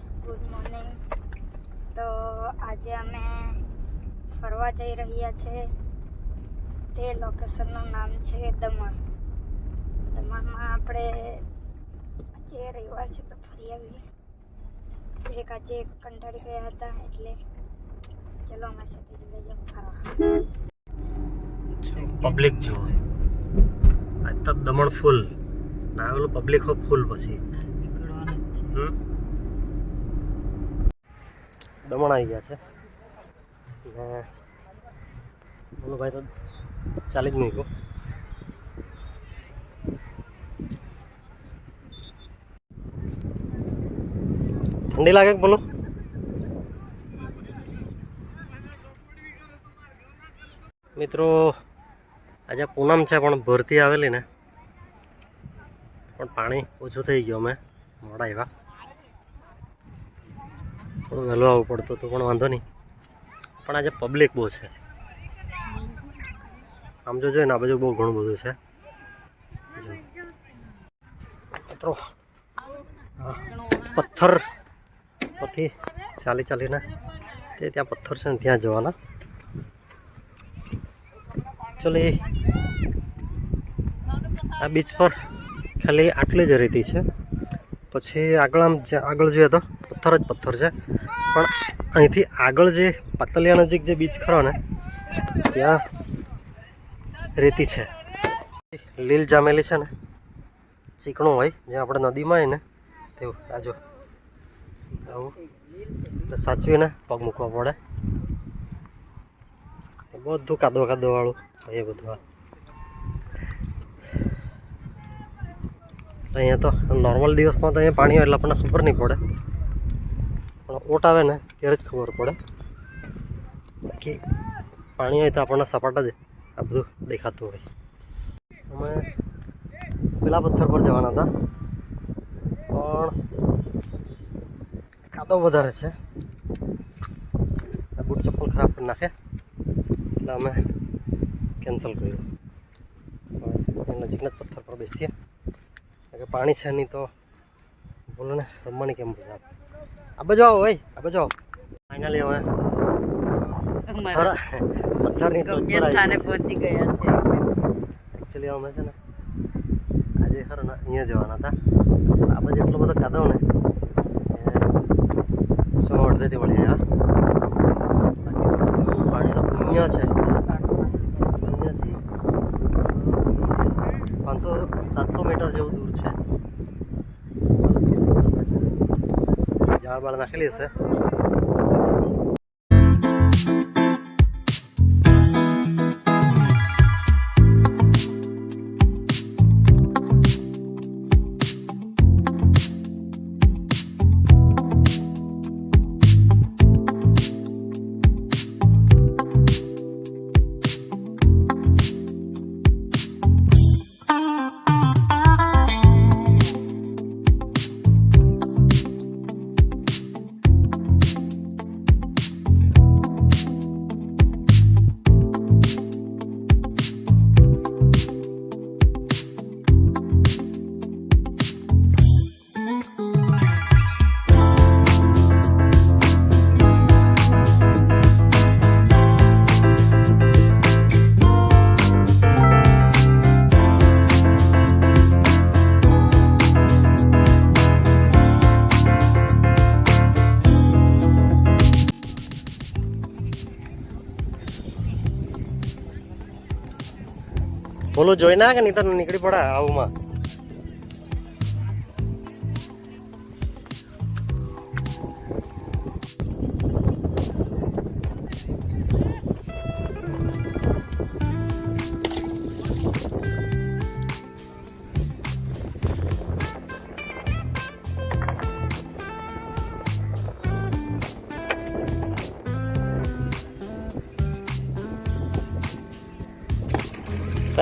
Good morning તો આજે અમે ફરવા જઈ રહ્યા છે. તે લોકેશનનું નામ છે દમણ. દમણમાં આપણે આજે રવિવાર છે તો ફરી આવીએ. એક આજે કંટાળી ગયા હતા એટલે ચલો અમારી સાથે જોડે જાઓ ફરવા. પબ્લિક જો. આજ તો દમણ ફૂલ ના આવેલું પબ્લિક હો ફૂલ પછી. હમ? દમણ આવી ગયા છે. ને બોલો ભાઈ તો ચાલી જ મૂક્યો ઠંડી લાગે બોલો? મિત્રો, આજે પૂનમ છે, પણ ભરતી આવેલી ને. પણ પાણી ઓછું થઈ ગયું અમે. મોડા આવ્યા. થોડું વહેલું આવવું પડતું હતું, પણ વાંધો નહીં. પણ આજે પબ્લિક બહુ છે. આમ જો ને, આ બાજુ બહુ ઘણું બધું છે. મિત્રો પથ્થર પરથી ચાલી ચાલીને તે ત્યાં પથ્થર છે ને, ત્યાં જવાના. ચલો આ બીચ પર ખાલી આટલી જ રેતી છે. પછી આગળ આમ આગળ જોઈએ તો પથ્થર જ પથ્થર છે. પણ અહીંથી આગળ જે પાતલિયા નજીક જે બીચ ખરો ને, ત્યાં રેતી છે. લીલ જામેલી છે ને, ચીકણું હોય જે આપણે નદીમાં હોય ને, તેવું, આ આવું. એટલે સાચવીને પગ મૂકવા પડે. બધું કાદો કાદો વાળું એ બધું અહીંયા તો નોર્મલ દિવસમાં તો અહીંયા પાણી હોય એટલે આપણને ખબર નહીં પડે. પણ ઓટ આવે ને ત્યારે જ ખબર પડે. બાકી પાણી હોય તો આપણને સપાટ જ આ બધું દેખાતું હોય. અમે પેલા પથ્થર પર જવાના હતા. પણ કાદો વધારે છે. બૂટ ચપ્પલ ખરાબ કરી નાખે. એટલે અમે કેન્સલ કર્યું. નજીકના જ પથ્થર પર બેસીએ. કે પાણી છે નહીં તો બોલો ને રમવાની કેમ મજા આ બાજુ આવો ભાઈ આ બાજુ આવો. ફાઇનલી હવે છે. પહોંચી ગયા છે. એકચ્યુઅલી અમે છે ને આજે ખરો ને અહીંયા જવાના હતા. આ બાજુ એટલો બધો કાદવ ને સો અડધેથી વળી આવ્યા. બાકી જો પાણી તો અહીંયા છે અહીંયાથી પાંચસો સાતસો મીટર જેવું દૂર છે. ઝાડ બાળ નાખેલી હશે. બોલું જોઈ ના કે નહીં તો નીકળી પડે આવુંમાં.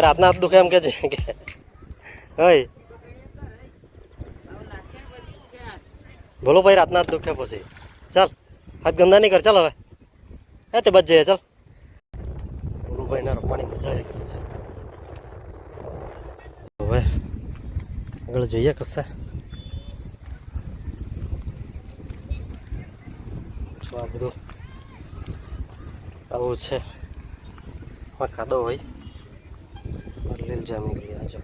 રાતના હાથ દુખે એમ કે છે કે હોય ભલો ભાઈ, રાતના હાથ દુખે પછી. ચાલ, હાથ ગંદા નહીં કર, ચાલ હવે. એ તે બચ જઈએ, ચાલ. ભોલુભાઈના રમવાની મજા આવી ગઈ છે. હવે આગળ જઈએ કશે. આ બધું આવું છે. કાદો હોય. લીલ જામી ગઈ આ જો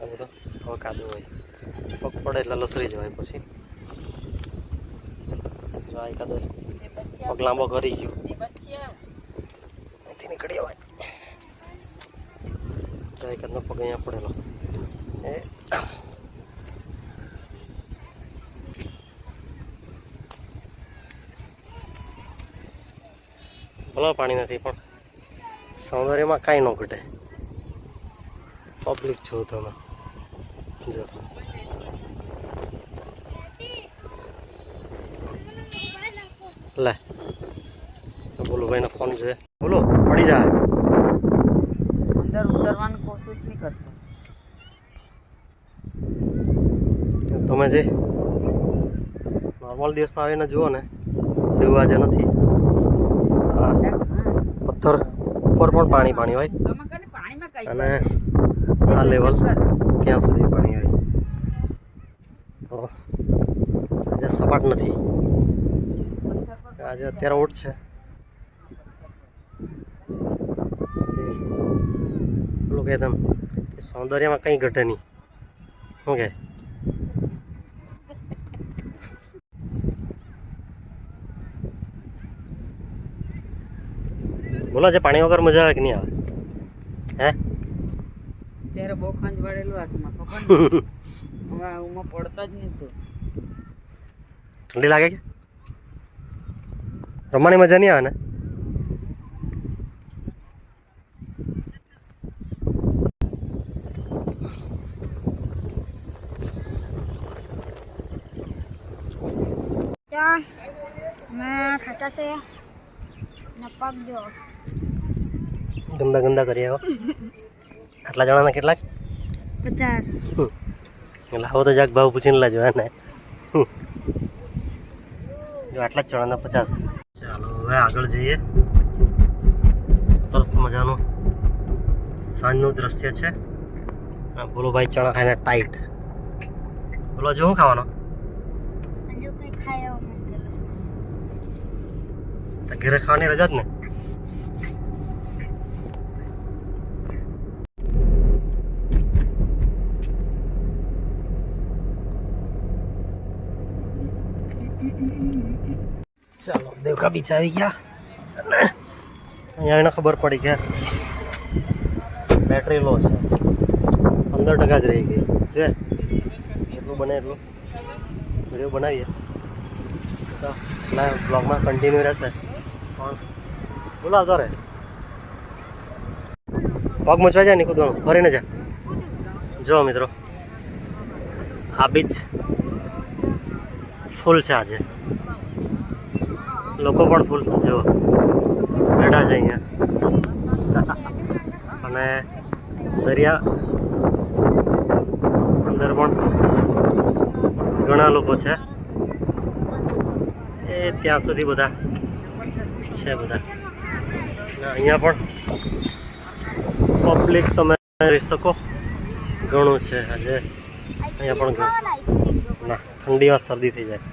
આ બધો હવે કાદો હોય. પગ પડે એટલે લસરી જવાય પછી. જો આ કાદો પગ લાંબો કરી ગયો. અહીંથી નીકળી અવાય તો એકાદનો પગ અહીંયા પડેલો. એ ભલો પાણી નથી પણ. સૌંદર્યમાં કાંઈ ન ઘટે. પબ્લિક છો તમે. જો. લે. બોલો ભાઈનો ફોન છે. બોલો પડી જા. અંદર ઉતરવાની કોશિશ નહીં કરતો. તમે જે નોર્મલ દિવસમાં આવીને જુઓ ને તેવું આજે નથી. પથ્થર ઉપર પણ પાણી પાણી હોય. અને આ લેવલ ત્યાં સુધી પાણી આવે? તો આજે સપાટ નથી. આજે અત્યારે ઓટ છે. પેલું કહે તેમ કે સૌંદર્યમાં કંઈ ઘટે નહીં. શું કહે? બોલો છે પાણી વગર મજા આવે કે નહીં આવે? હે? ત્યારે બહુ ખંજ વળેલું હાથમાં ખબર ને હવે આમાં પડતા જ નહીં ઠંડી લાગે કે? રમવાની મજા નહીં આવે ને? ખાતા છે. ગંદા ગંદા કરી આવો આટલા જણાના કેટલાક? પચાસ. લાવો તો જાક ભાવ પૂછીને લાજો ને જો આટલા જ ચણાના પચાસ. ચાલો હવે આગળ જઈએ. સરસ મજાનું. સાંજનું દ્રશ્ય છે. બોલો ભાઈ ચણા ખાઈને ટાઈટ બોલો જો શું ખાવાનો? ઘરે ખાવાની રજા જ ને ચાલો દેવકા બીચ આવી ગયા. અને અહીંયા એને ખબર પડી કે બેટરી લો છે. પંદર ટકા જ રહી ગઈ. છે? એટલું બને એટલું. વીડિયો બનાવીએ. એટલા બ્લોગમાં કન્ટિન્યુ રહેશે. પણ બોલાવતો રહે. પગ મચવા જાય ને કૂદવાનું ફરીને જા. જો મિત્રો, આ બીચ ફૂલ છે આજે. લોકો પણ ફૂલ જો બેઠા છે અહીંયા. અને દરિયા અંદર પણ ઘણા લોકો છે. એ ત્યાં સુધી બધા છે બધા. અહીંયા પણ પબ્લિક તમે રહી શકો. ઘણું છે આજે. અહીંયા પણ ઘણું. ના ઠંડીમાં શરદી થઈ જાય.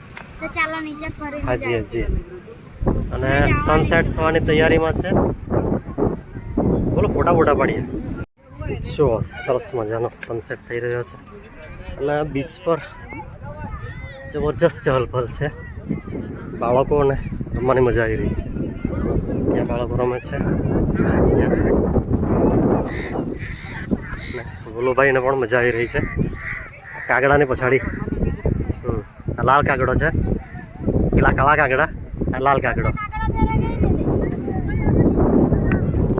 હાજી હાજી. અને સનસેટ થવાની તૈયારીમાં છે. બોલો, ફોટા ફોટા પાડીએ. જો, સરસ મજાનો સનસેટ થઈ રહ્યો છે. અને બીચ પર જબરજસ્ત ચહલપહલ છે બાળકોને રમવાની મજા આવી રહી છે. ત્યાં બાળકો રમે છે? અહીંયા. ને ભોલુભાઈને પણ મજા આવી રહી છે. કાગડાની પછાડી. લાલ કાગડો છે. પેલા કાળા કાગડા. આ લાલ કાગડો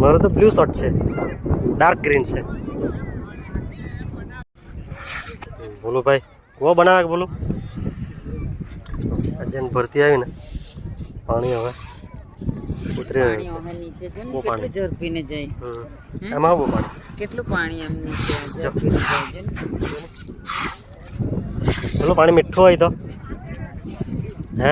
મારો તો બ્લુ શર્ટ છે. ડાર્ક ગ્રીન છે. બોલો ભાઈ કુવો બનાવે બોલો? બોલું આજે ભરતી આવી ને પાણી હવે ઉતરી પાણી રહ્યું હવે નીચે જો ને પાણી. કેટલું ઝડપીને જાય. એમાં બહુ પાણી. કેટલું પાણી એમ નીચે ઝડપીને જાય છે પાણી મીઠું હોય તો. હે?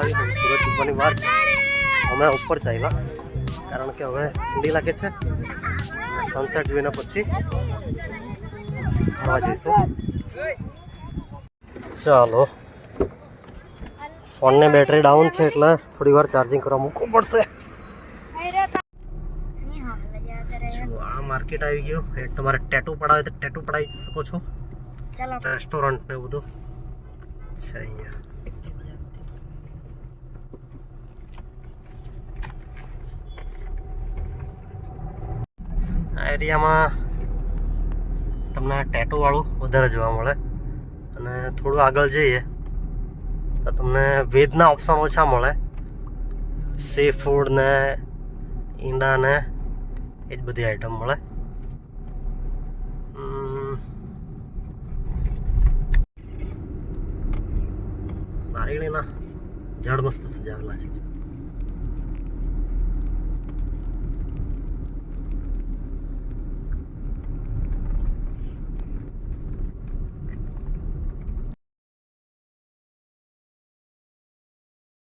આવી સુરત ડૂબવાની વાર છે અમે ઉપર ચાલ્યા કારણ કે હવે ઠંડી લાગે છે. સનસેટ જોઈને પછી ફરવા જઈશું. ચાલો. ફોનની બેટરી ડાઉન છે એટલે થોડી વાર ચાર્જિંગ કરવા મૂકવું પડશે. આ માર્કેટ આવી ગયું. એ તમારે ટેટુ પડાવે તો ટેટુ પડાવી શકો છો. ચાલો. રેસ્ટોરન્ટ ને બધું. છે અહીંયા. એરિયામાં તમને ટેટોવાળું વધારે જોવા મળે. અને થોડું આગળ જઈએ, તો તમને વેજના ઓપ્શન ઓછા મળે. સી ફૂડ ને, ઈંડા ને, એ જ બધી આઈટમ મળે. નારિયેળીના ઝાડ મસ્ત સજાવેલા છે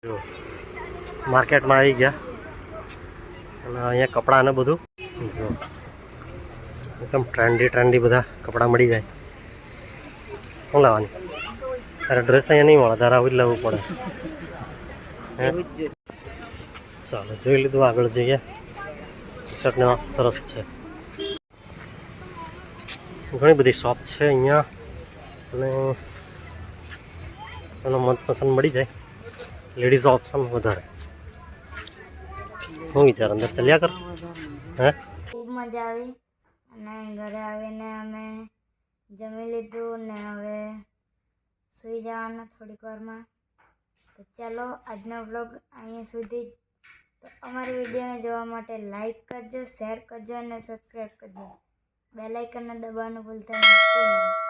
જો માર્કેટમાં આવી ગયા. અને અહીંયા કપડાં ને બધું. જો એકદમ ટ્રેન્ડી ટ્રેન્ડી બધા કપડાં મળી જાય. શું લાવવાની? તારે ડ્રેસ અહીંયા નહીં મળે તારે આવું જ લેવું પડે. ચાલો જોઈ લીધું આગળ જઈએ. ટી શર્ટને સરસ છે. ઘણી બધી શોપ છે અહીંયા. અને એનો મનપસંદ મળી જાય. લેડીઝ ઓપ્શન વધારે. હું વિચાર અંદર ચાલ્યા કર હે ખૂબ મજા આવી અને ઘરે આવીને અમે જમી લીધું ને હવે સૂઈ જવાનું થોડીક વારમાં તો ચાલો આજનો વ્લોગ અહીંયા સુધી જ. તો અમારી વિડીયોને જોવા માટે લાઈક કરજો શેર કરજો અને સબસ્ક્રાઈબ કરજો બેલ આઇકનને દબાવવાનું ભૂલતા નહીં